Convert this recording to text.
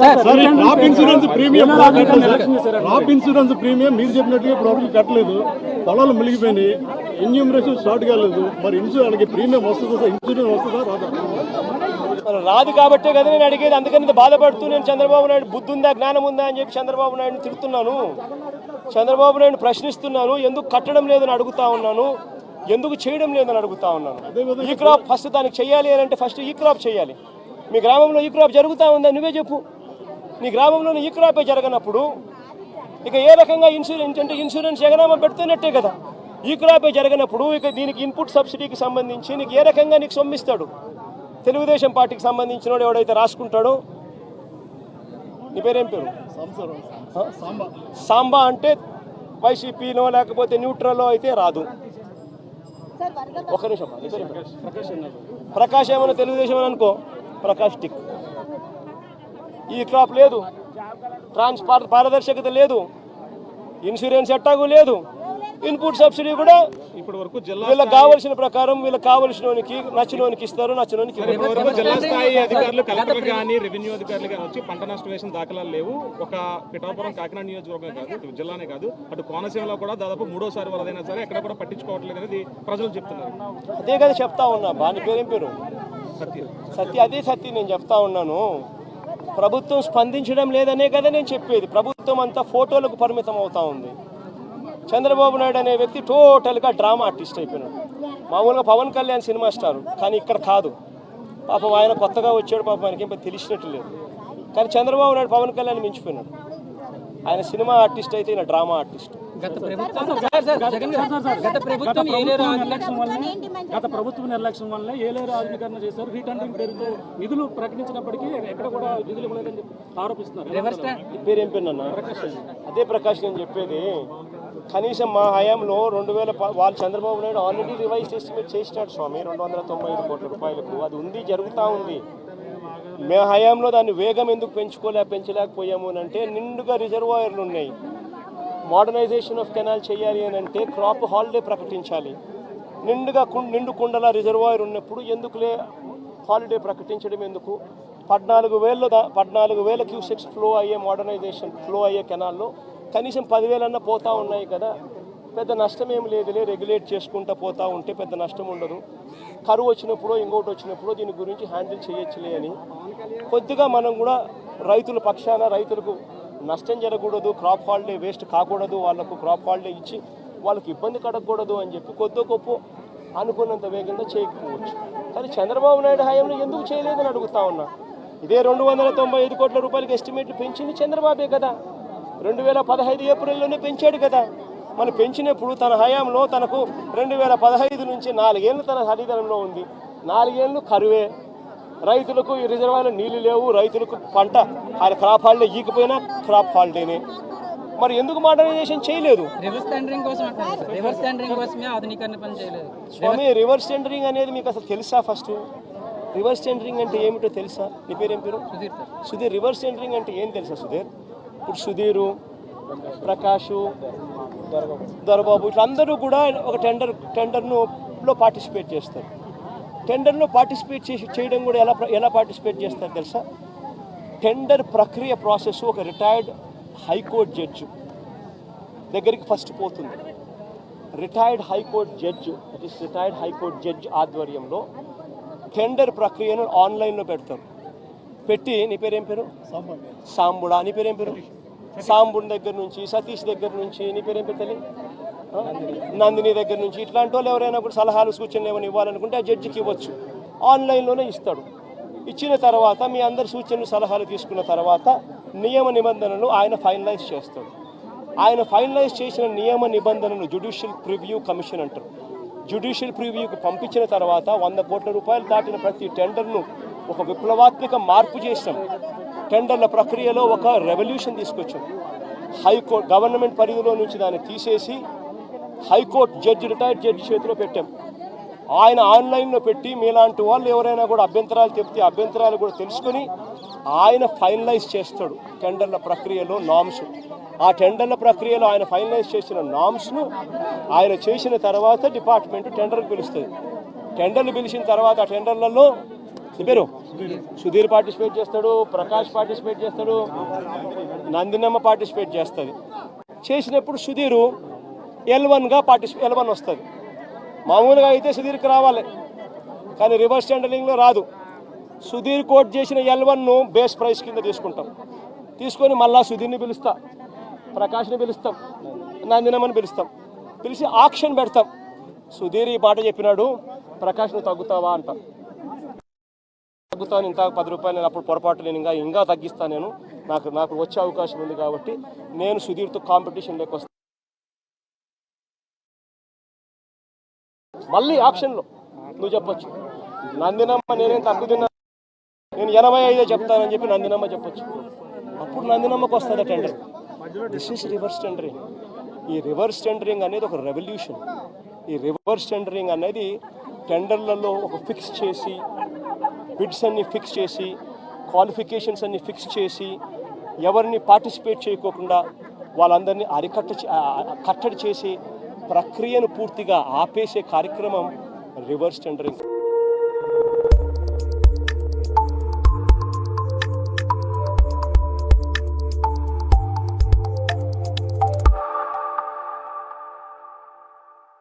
Crop insurance premium crop insurance premium మీరు చెప్పినట్టుగా ఇప్పుడు వరకు కట్టలేదు. పొలాలు మునిగిపోయినాయి. ఎన్యూమరేషన్ స్టార్ట్ కాలేదు మరి ఇన్సూరెన్స్ ప్రీమియం వస్తుందా సార్? ఇన్సూరెన్స్ వస్తుందా రాదా? కాబట్టే కదా నేను అడిగేది. అందుకని బాధపడుతూ నేను చంద్రబాబు నాయుడు బుద్ధి ఉందా జ్ఞానం ఉందా అని చెప్పి చంద్రబాబు నాయుడుని తిడుతున్నాను. చంద్రబాబు నాయుడు ప్రశ్నిస్తున్నాను ఎందుకు కట్టడం లేదని అడుగుతా ఉన్నాను. ఎందుకు చేయడం లేదని అడుగుతా ఉన్నాను. ఈ క్రాప్ ఫస్ట్ దానికి చేయాలి అని అంటే ఫస్ట్ ఈ క్రాప్ చేయాలి. మీ గ్రామంలో ఈ క్రాప్ జరుగుతా ఉందా? నువ్వే చెప్పు. నీ గ్రామంలో ఈ క్రాపే జరగనప్పుడు ఇక ఏ రకంగా ఇన్సూరెన్స్ అంటే ఇన్సూరెన్స్ ఎగనామా పెడుతున్నట్టే కదా. ఈ క్రాపే జరగనప్పుడు ఇక దీనికి ఇన్పుట్ సబ్సిడీకి సంబంధించి నీకు ఏ రకంగా నీకు సొమ్మిస్తాడు? తెలుగుదేశం పార్టీకి సంబంధించిన వాడు ఎవడైతే రాసుకుంటాడో? నీ పేరేం పేరు? సాంబా. సాంబా అంటే వైసీపీనో లేకపోతే న్యూట్రల్లో అయితే రాదు. ఒక నిమిషం? ప్రకాష్ ఏమైనా తెలుగుదేశం అని అనుకో? ప్రకాష్ టిక్. ఈ క్రాప్ లేదు. ట్రాన్స్పార్ పారదర్శకత లేదు. ఇన్సూరెన్స్ ఎట్టాగు లేదు. ఇన్పుట్ సబ్సిడీ కూడా ఇప్పటి వరకు జిల్లా వీళ్ళకి కావలసిన ప్రకారం వీళ్ళకి కావలసినోనికి నచ్చినోనికి ఇస్తారు నచ్చినోనికి జిల్లా స్థాయి అధికారులు కలెక్టర్లు కానీ రెవెన్యూ అధికారులు కానీ వచ్చి పంట నష్టం వేసిన దాఖలాలు లేవు. ఒక పిఠాపురం కాకినాడ నియోజకవర్గం కాదు జిల్లానే కాదు. అటు కోనసీమలో కూడా దాదాపు మూడోసారి వరదైనా సరే ఎక్కడ కూడా పట్టించుకోవట్లేదు అనేది ప్రజలు చెప్తున్నారు. అదే కదా చెప్తా ఉన్నా. బాని పేరేం పేరు? సత్యం. సత్య అదే సత్య నేను చెప్తా ఉన్నాను. ప్రభుత్వం స్పందించడం లేదనే కదా నేను చెప్పేది. ప్రభుత్వం అంతా ఫోటోలకు పరిమితం అవుతా ఉంది. చంద్రబాబు నాయుడు అనే వ్యక్తి టోటల్గా డ్రామా ఆర్టిస్ట్ అయిపోయినాడు. మామూలుగా పవన్ కళ్యాణ్ సినిమా స్టార్ కానీ ఇక్కడ కాదు. పాపం ఆయన కొత్తగా వచ్చాడు పాపం ఆయనకి ఏం తెలిసినట్టు లేదు. కానీ చంద్రబాబు నాయుడు పవన్ కళ్యాణ్ మించిపోయినాడు. ఆయన సినిమా ఆర్టిస్ట్ అయితే ఈయన డ్రామా ఆర్టిస్ట్. గత ప్రభుత్వం గత ప్రభుత్వం ఏలేరు నిర్లక్ష్యం వల్లనే గత ప్రభుత్వ నిర్లక్ష్యం వల్లే ఏలేరు ఆధునీకరణ చేశారు? రీటెండరింగ్ పేరుతో నిధులు ప్రకటించినప్పటికీ ఎక్కడ కూడా నిధులు ఇవ్వలేదని ఆరోపిస్తున్నారు. పేరు ఏం పేరు అదే ప్రకాష్ నేను చెప్పేది కనీసం మా హయాంలో రెండు వేల వాళ్ళు Chandrababu Naidu already revise estimate చేసినాడు స్వామి రెండు వందల తొంభై ఐదు కోట్ల రూపాయలకు. అది ఉంది జరుగుతూ ఉంది. మే హయాంలో దాన్ని వేగం ఎందుకు పెంచుకోలే పెంచలేకపోయాము అని అంటే నిండుగా రిజర్వాయర్లు ఉన్నాయి. మోడర్నైజేషన్ ఆఫ్ కెనాల్ చేయాలి అని అంటే క్రాప్ హాలిడే ప్రకటించాలి. నిండుగా కు- నిండు కుండల రిజర్వాయర్ ఉన్నప్పుడు ఎందుకులే హాలిడే ప్రకటించడం ఎందుకు? పద్నాలుగు వేల పద్నాలుగు వేల క్యూసెక్స్ ఫ్లో అయ్యే మోడర్నైజేషన్ ఫ్లో అయ్యే కెనాల్లో కనీసం పదివేలన్నా పోతూ ఉన్నాయి కదా? పెద్ద నష్టం ఏం లేదులే రెగ్యులేట్ చేసుకుంటూ పోతూ ఉంటే పెద్ద నష్టం ఉండదు. కరువు వచ్చినప్పుడు ఇంకోటి వచ్చినప్పుడు దీని గురించి హ్యాండిల్ చేయొచ్చులే అని. కొద్దిగా మనం కూడా రైతుల పక్షాన రైతులకు నష్టం జరగకూడదు క్రాప్ హాలిడే వేస్ట్ కాకూడదు వాళ్ళకు క్రాప్ హాలిడే ఇచ్చి వాళ్ళకి ఇబ్బంది కడగకూడదు అని చెప్పి కొద్దో గొప్ప అనుకున్నంత వేగంగా చేయకపోవచ్చు. కానీ చంద్రబాబు నాయుడు హయాంలో ఎందుకు చేయలేదని అడుగుతా ఉన్నా. ఇదే రెండు వందల తొంభై ఐదు కోట్ల రూపాయలకి ఎస్టిమేట్లు పెంచింది చంద్రబాబే కదా. రెండు వేల పదహైదు ఏప్రిల్లోనే పెంచాడు కదా. మనం పెంచినప్పుడు తన హయాంలో తనకు రెండు వేల పదహైదు నుంచి నాలుగేళ్ళు తన హరిదనంలో ఉంది. నాలుగేళ్ళు కరువే. రైతులకు ఈ రిజర్వాయర్లో నీళ్ళు లేవు రైతులకు పంట ఆయన క్రాప్ హాలిడే ఈకపోయినా క్రాప్ హాలిడేనే. మరి ఎందుకు మోడర్నైజేషన్ చేయలేదు? రివర్స్ టెండరింగ్ కోసం. రివర్స్ టెండరింగ్ కోసమే ఆధునీకరణ పని చేయలేదు. స్వామి రివర్స్ టెండరింగ్ అనేది మీకు అసలు తెలుసా ఫస్ట్? రివర్స్ టెండరింగ్ అంటే ఏమిటో తెలుసా? నీ పేరేం పేరు? Sudheer sir. Sudheer reverse tendering అంటే ఏం తెలుసా సుధీర్? ఇప్పుడు సుధీరు ప్రకాషు దొరబాబు ఇట్లా అందరూ కూడా ఒక టెండర్ టెండర్ను లో పార్టిసిపేట్ చేస్తారు. టెండర్లో పార్టిసిపేట్ చేసి చేయడం కూడా ఎలా ఎలా పార్టిసిపేట్ చేస్తారు తెలుసా? టెండర్ ప్రక్రియ ప్రాసెస్ ఒక రిటైర్డ్ హైకోర్టు జడ్జి దగ్గరికి ఫస్ట్ పోతుంది. Retired high court judge that is retired high court judge ఆధ్వర్యంలో టెండర్ ప్రక్రియను ఆన్లైన్లో పెడతారు. పెట్టి నీ పేరేం పేరు? సాంబా సాంబుడా నీ పేరేం పేరు? సాంబుడి దగ్గర నుంచి సతీష్ దగ్గర నుంచి నీ పేరేం పేరు తల్లి? నందిని దగ్గర నుంచి ఇట్లాంటి వాళ్ళు ఎవరైనా కూడా సలహాలు సూచనలు ఏమైనా ఇవ్వాలనుకుంటే ఆ జడ్జికి ఇవ్వచ్చు. ఆన్లైన్లోనే ఇస్తాడు. ఇచ్చిన తర్వాత మీ అందరి సూచనలు సలహాలు తీసుకున్న తర్వాత నియమ నిబంధనలు ఆయన ఫైనలైజ్ చేస్తాడు. ఆయన ఫైనలైజ్ చేసిన నియమ నిబంధనలు జుడిషియల్ ప్రివ్యూ కమిషన్ అంటారు. జ్యుడిషియల్ ప్రివ్యూకి పంపించిన తర్వాత వంద కోట్ల రూపాయలు దాటిన ప్రతి టెండర్ను ఒక విప్లవాత్మక మార్పు చేసాం టెండర్ల ప్రక్రియలో ఒక రెవల్యూషన్ తీసుకొచ్చాం. హైకోర్టు గవర్నమెంట్ పరిధిలో నుంచి దాన్ని తీసేసి హైకోర్టు జడ్జి రిటైర్డ్ జడ్జి చేతిలో పెట్టాం. ఆయన ఆన్లైన్లో పెట్టి మీలాంటి వాళ్ళు ఎవరైనా కూడా అభ్యంతరాలు చెప్తే అభ్యంతరాలు కూడా తెలుసుకొని ఆయన ఫైనలైజ్ చేస్తాడు టెండర్ల ప్రక్రియలో నామ్స్. ఆ టెండర్ల ప్రక్రియలో ఆయన ఫైనలైజ్ చేసిన నామ్స్ను ఆయన చేసిన తర్వాత డిపార్ట్మెంట్ టెండర్కి పిలుస్తుంది. టెండర్లు పిలిచిన తర్వాత ఆ టెండర్లలో నీ పేరు? సుధీర్ పార్టిసిపేట్ చేస్తాడు ప్రకాష్ పార్టిసిపేట్ చేస్తాడు నందినమ్మ పార్టిసిపేట్ చేస్తుంది. చేసినప్పుడు సుధీరు ఎల్ వన్గా పార్టిసిపే ఎల్ వన్ వస్తుంది. మామూలుగా అయితే సుధీర్కి రావాలి కానీ రివర్స్ టెండరింగ్లో రాదు. సుధీర్ కోట్ చేసిన ఎల్ వన్ను బేస్ ప్రైస్ కింద తీసుకుంటాం. తీసుకొని మళ్ళా సుధీర్ని పిలుస్తా ప్రకాష్ని పిలుస్తాం నందినమ్మని పిలుస్తాం. పిలిచి ఆక్షన్ పెడతాం. సుధీర్ ఈ పాట చెప్పినాడు ప్రకాష్ నువ్వు తగ్గుతావా అంటాం. తగ్గుతాను ఇంత పది రూపాయలు నేను అప్పుడు పొరపాటు నేను ఇంకా ఇంకా తగ్గిస్తాను నేను. నాకు నాకు వచ్చే అవకాశం ఉంది కాబట్టి నేను సుధీర్తో కాంపిటీషన్లోకి లేకొస్తాను మళ్ళీ ఆప్షన్లో. నువ్వు చెప్పొచ్చు. నందినమ్మ నేనేం తక్కువ తిన్నా? నేను ఎనభై ఐదే చెప్తానని చెప్పి నందినమ్మ చెప్పొచ్చు. అప్పుడు నందినమ్మకు వస్తుంది tender this is reverse tendering ఈ రివర్స్ టెండరింగ్ అనేది ఒక రెవల్యూషన్ ఈ రివర్స్ టెండరింగ్ అనేది టెండర్లలో ఒక ఫిక్స్ చేసి బిడ్స్ అన్ని ఫిక్స్ చేసి క్వాలిఫికేషన్స్ అన్ని ఫిక్స్ చేసి ఎవరిని పార్టిసిపేట్ చేయకోకుండా వాళ్ళందరినీ అరికట్ట కట్టడి చేసి ప్రక్రియను పూర్తిగా ఆపేసే కార్యక్రమం రివర్స్ టెండరింగ్.